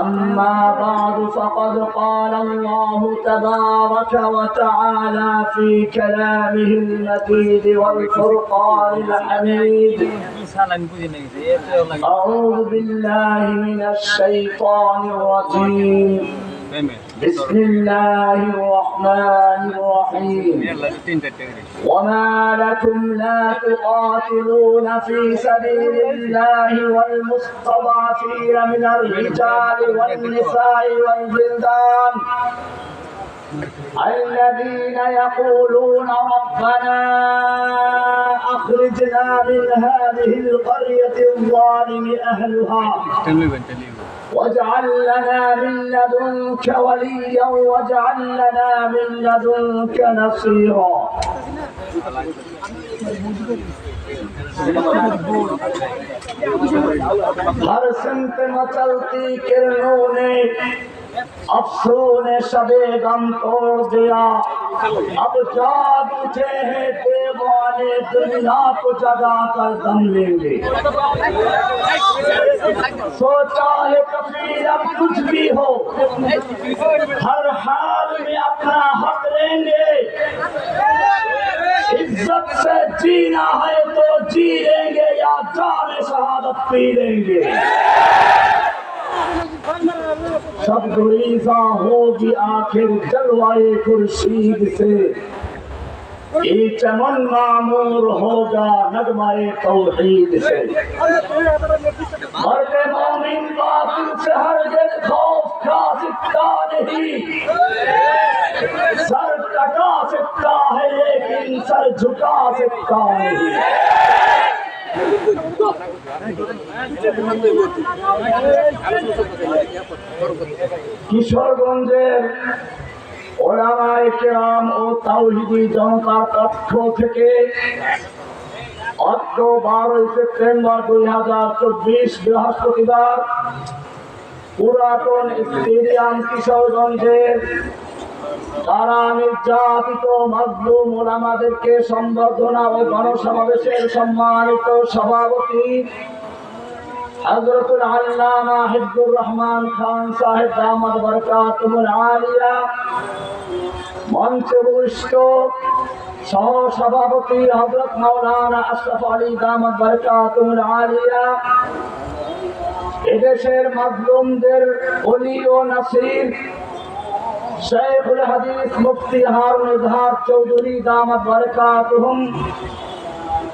أما بعد فقد قال الله تبارك وتعالى في كلامه المجيد والفرقان الحميد. أعوذ بالله من الشيطان الرجيم. بسم الله الرحمن الرحيم. وما لكم لا تقاتلون في سبيل الله والمستضعفين من الرجال والنساء والبلدان الذين يقولون ربنا أخرجنا من هذه القرية الظالم أهلها. واجعل لنا من لدنك وليا واجعل لنا من لدنك نصيرا. ہر سمت مچلتی کرنوں نے افسوں نے شبے غم توڑ دیا اب جاگ اٹھے ہیں والے دنیا کو جگا کر دم لیں گے۔ سوچا ہے کبھی اب کچھ بھی ہو، ہر حال میں اپنا حق لیں گے۔ عزت سے جینا ہے تو جی لیں گے یا جان شہادت پی لیں گے۔ سب گریزاں ہوگی آخر جلوائے خورشید سے۔ یہ چمن معمور ہوگا نغمائے توحید سے۔ مرد مومن باطن سے ہر ہرگز خوف کھا سکتا نہیں۔ سر کٹا سکتا ہے لیکن سر جھکا سکتا نہیں۔ کشور گنجے ও জনতার থেকে সেপ্টেম্বর হাজার চব্বিশ বৃহস্পতিবার পুরাতন তারা নির্যাতিত মাজলুম ওলামাদেরকে সম্বর্ধনা ও গণসমাবেশের সম্মানিত সভাপতি হজরতুল আল্লামা হিজবুর রহমান খান সাহেব দামাদ বরকাতুল আলিয়া মঞ্চে বরিষ্ঠ সহ সভাপতি হজরত মাওলানা আশরাফ আলী দামাদ বরকাতুল আলিয়া এদেশের মাজলুমদের অলি ও নাসির শেখুল হাদিস মুফতি হারুন ইজহার চৌধুরী দামাদ বরকাতুহুম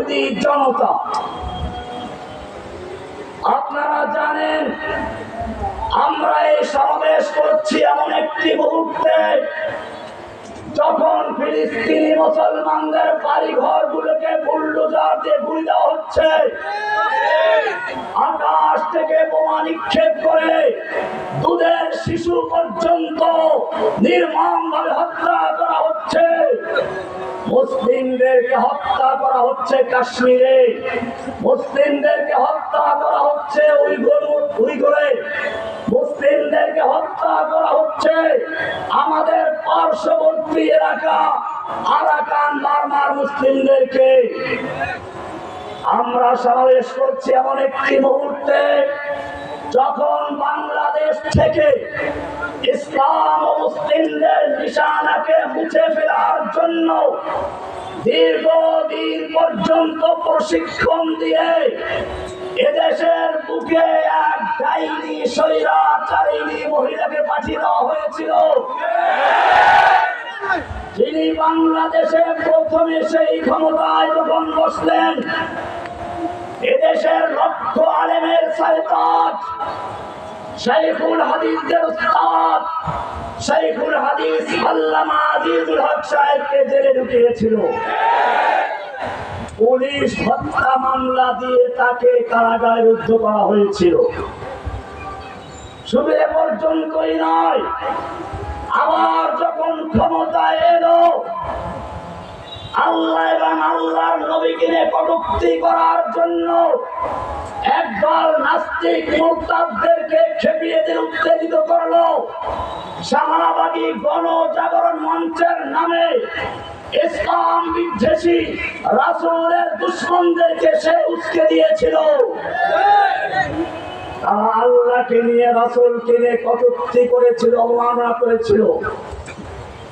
এদেশের জনতা। আপনারা জানেন, আমরা এই সমাবেশ করছি এমন একটি মুহূর্তে যখন ফিলিস্তিনি মুসলমানদের বাড়ি ঘর গুলোকে বুল্ডোজার দিয়ে গুলি দেওয়া হচ্ছে। আকাশ থেকে বোমা নিক্ষেপ করে দুধের শিশু পর্যন্ত নির্মম ভাবে হত্যা করা হচ্ছে। মুসলিমদেরকে হত্যা করা হচ্ছে কাশ্মীরে। মুসলিমদেরকে হত্যা করা হচ্ছে উইগুরে মুসলিমদেরকে হত্যা করা হচ্ছে আমাদের পার্শ্ববর্তী এলাকা আরাকান মারমার মুসলিমদেরকে। আমরা সমাবেশ করছি এমন একটি মুহূর্তে। যখন বাংলাদেশ থেকে ইসলাম ও মুসলিমদের নিশানাকে মুছে ফেলার জন্য দীর্ঘদিন পর্যন্ত প্রশিক্ষণ দিয়ে এদেশের বুকে এক ডাইনি স্বৈরাচারিণী মহিলাকে পাঠিয়ে দেওয়া হয়েছিল। তিনি বাংলাদেশে প্রথমে সেই ক্ষমতায় যখন বসলেন এদেশের লক্ষ আলেমের সাইতাজ শাইখুল হাদিসদের উস্তাদ, শাইখুল হাদিস আল্লামা আজিজুল হক সাহেবকে জেলে ঢুকিয়েছিল। পুলিশ হত্যা মামলা দিয়ে তাকে কারাগারে রুদ্ধ করা হয়েছিল। শুধু এ পর্যন্তই নয়, আবার যখন ক্ষমতায় এলো আল্লাহ এবং আল্লাহর নবীকে কটূক্তি করার জন্য একদল নাস্তিক মুক্তাবদেরকে খেপিয়ে দিয়ে উত্তেজিত করল। শাহবাগী গণজাগরণ মঞ্চের নামে ইসলাম বিদ্বেষী রাসূলের দুশ্মনদেরকে সে উস্কে দিয়েছিল। আল্লাহকে নিয়ে, রাসূলকে নিয়ে কটূক্তি করেছিল অবমাননা করেছিল।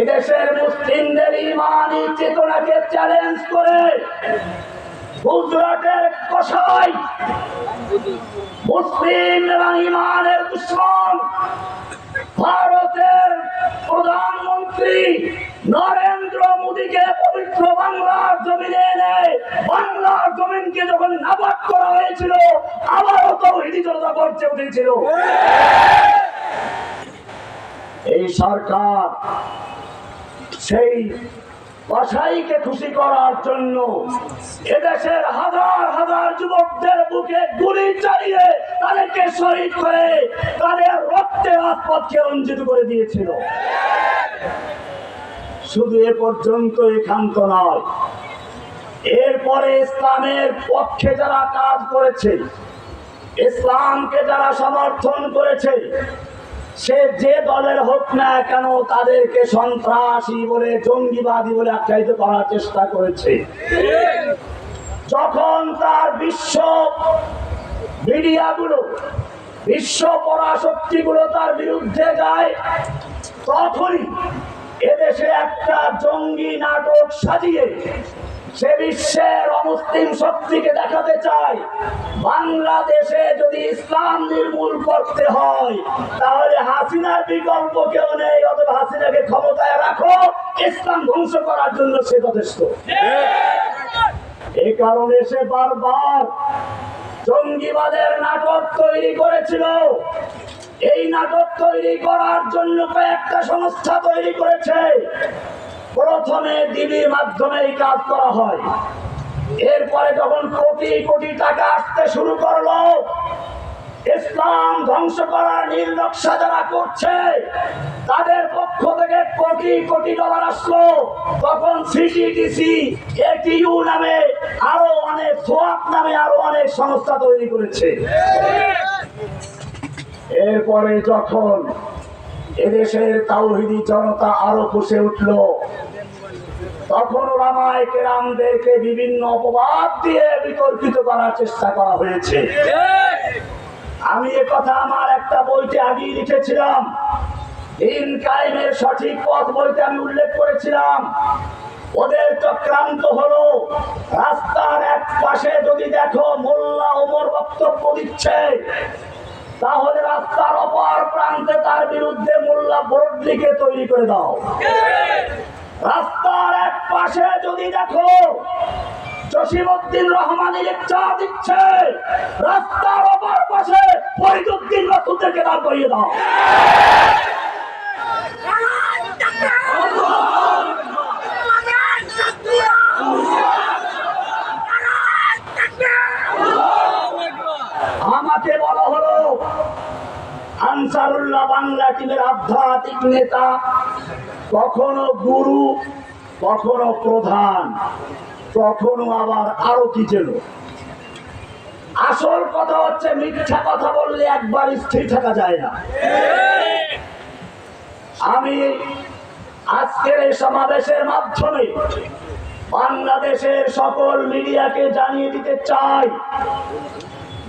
এদেশের মুসলিমদের ইমানি চেতনাকে চ্যালেঞ্জ করে গুজরাটের কষাই মুসলিম এবং ইমানের দুশ্মন ভারতের প্রধানমন্ত্রী নরেন্দ্র মোদীকে পবিত্র বাংলার জমিনে এনে বাংলার জমিনকে যখন নাবাদ করা হয়েছিল, আবারও তো হিদি জনতা গর্জে উঠেছিল। এই সরকার সেই কসাইকে খুশি করার জন্য এদেশের হাজার হাজার যুবকদের বুকে গুলি চালিয়ে তাদেরকে শহীদ করে তাদের রক্তে রাজপথকে রঞ্জিত করে দিয়েছিল। শুধু এ পর্যন্ত একান্ত নয়, এরপরে ইসলামের পক্ষে যারা কাজ করেছে, ইসলামকে যারা সমর্থন করেছে সে যে দলের হোক না কেন তাদেরকে সন্ত্রাসী বলে, জঙ্গিবাদী বলে আখ্যায়িত করার চেষ্টা করেছে। যখন তার বিশ্ব মিডিয়াগুলো, বিশ্ব পরাশক্তিগুলো তার বিরুদ্ধে যায়, তখনই এদেশে একটা জঙ্গি নাটক সাজিয়ে সে বিশ্বের অমুসলিম শক্তিকে দেখাতে চায়। বাংলাদেশে যদি ইসলাম নির্মূল করতে হয়, তাহলে হাসিনার বিকল্প কেউ নেই অথবা হাসিনাকে ক্ষমতায় রাখো। ইসলাম ধ্বংস করার জন্য সে যথেষ্ট। এই কারণে সে বারবার জঙ্গিবাদের নাটক তৈরি করেছিল। এই নাটক তৈরি করার জন্য কয়েকটা সংস্থা তৈরি করেছে। প্রথমে ডিবির মাধ্যমে এই কাজ করা হয়। এরপরে যখন কোটি কোটি টাকা আসতে শুরু করল, ইসলাম ধ্বংস করার নীল নকশা যারা করছে, তাদের পক্ষ থেকে কোটি কোটি ডলার আসলো। তখন সিটিডিসি এটিইউ নামে আরও অনেক সোয়াপ নামে আরও অনেক সংস্থা তৈরি করেছে। এরপরে যখন এদেশের তাওহিদি জনতা আরও ফুসে উঠল তখন ওলামায় কেরামদেরকে বিভিন্ন অপবাদ দিয়ে বিতর্কিত করার চেষ্টা করা হয়েছে। আমি এ কথা আমার একটা বইতে আগেই লিখেছিলাম। দিন কায়েমের সঠিক পথ বইতে আমি উল্লেখ করেছিলাম। ওদের চক্রান্ত হলো, রাস্তার এক পাশে যদি দেখো মোল্লা ওমর বক্তব্য দিচ্ছে, তাহলে রাস্তার অপর প্রান্তে তার বিরুদ্ধে মোল্লা বরডলিকে তৈরি করে দাও। রাস্তার এক পাশে যদি দেখো, জসিমউদ্দিন রহমানি লেকচার দিচ্ছে, রাস্তার অপর পাশে ফরিদুদ্দিন রাসুলদেরকে দাঁড় করিয়ে দাও। আমাকে বলা হলো, আনসারুল্লাহ বাংলা টিমের আধ্যাত্মিক নেতা, কখনো গুরু কখনো প্রধান, কখনো আবার আরও কি যেন। আসল কথা হচ্ছে, মিথ্যা কথা বললে একবার স্থির থাকা যায় না। আমি আজকের এই সমাবেশের মাধ্যমে বাংলাদেশের সকল মিডিয়াকে জানিয়ে দিতে চাই,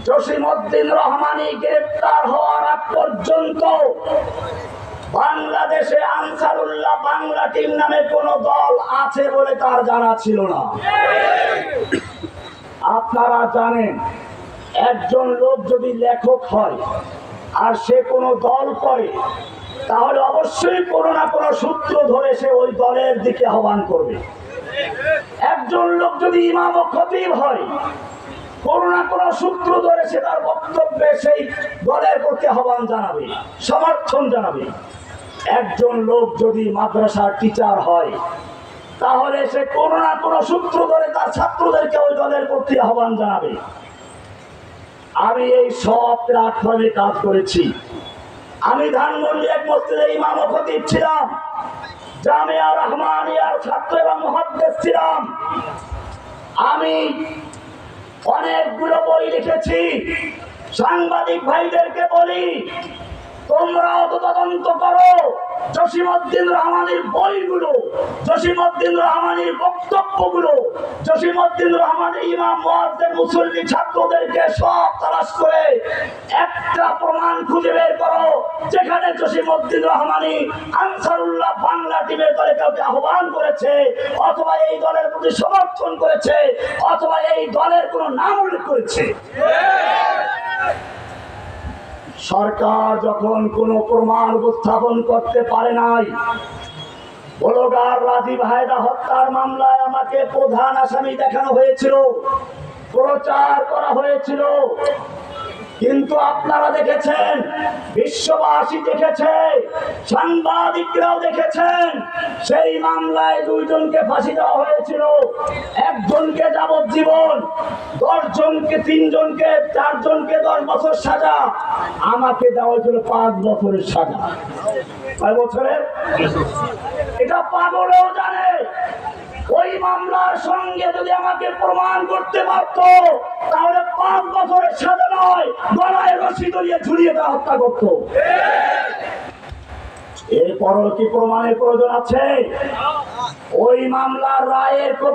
জসিমউদ্দিন রহমানি গ্রেপ্তার হওয়ার আগ পর্যন্ত বাংলাদেশে আনসারুল্লাহ বাংলা টিম নামে কোন দল আছে বলে তার জানা ছিল না। আপনারা জানেন, একজন লোক যদি লেখক হয় আর সে কোনো দল করে, তাহলে অবশ্যই কোনো না কোনো সূত্র ধরে সে ওই দলের দিকে আহ্বান করবে। একজন লোক যদি ইমাম খতিব হয়, কোনো না কোনো সূত্র ধরে সে তার বক্তব্যে সেই দলের প্রতি আহ্বান জানাবে, সমর্থন জানাবে। একজন লোক যদি মাদ্রাসার টিচার হয়, তাহলে সে কোনো না কোনো সূত্র ধরে তার ছাত্রদেরকে ওই দলের প্রতি আহ্বান জানাবে। আমি এই সব প্ল্যাটফর্মে কাজ করেছি। আমি ধানমন্ডি এক মসজিদে ইমাম খতিব ছিলাম। জামিয়া রহমানিয়ার ছাত্র এবং মহাদ্দেশ ছিলাম। আমি অনেকগুলো বই লিখেছি। সাংবাদিক ভাইদেরকে বলি তোমরাও তো তদন্ত করো। জসিমউদ্দিন রহমানের বইগুলো, জসিমউদ্দিন রহমানের বক্তব্যগুলো, জসিমউদ্দিন রহমানের ইমাম মুসল্লি ছাত্রদেরকে সব তালাশ করে একটা প্রমাণ খুঁজে বের যেখানে জসিমউদ্দিন রহমানি আনসারুল্লাহ বাংলা টিমের দলে কাউকে আহ্বান করেছে, অথবা এই দলের প্রতি সমর্থন করেছে, অথবা এই দলের কোনো নাম উল্লেখ করেছে। সরকার যখন কোনো প্রমাণ উপস্থাপন করতে পারে নাই, বলগার রাজীব হায়দা হত্যার মামলায় আমাকে প্রধান আসামি দেখানো হয়েছিল, প্রচার করা হয়েছিল। কিন্তু আপনারা দেখেছেন, বিশ্ববাসী দেখেছে সাংবাদিকরাও দেখেছেন, সেই মামলায় দুইজনকে ফাঁসি দেওয়া হয়েছিল। একজনকে যাবজ্জীবন, দশজনকে, তিনজনকে, চারজনকে দশ বছর সাজা, আমাকে দেওয়া হয়েছিল পাঁচ বছরের সাজা। কয় বছরের? এটা পাগলেও জানে। ওই মামলার সঙ্গে যদি আমাকে প্রমাণ করতে পারত, তাহলে পাঁচ বছরের সাজা নয়, গলায় রশি দিয়ে ঝুলিয়ে তা হত্যা করত। এরপরও কি প্রমাণের প্রয়োজন আছে? ওই মামলার রায়ের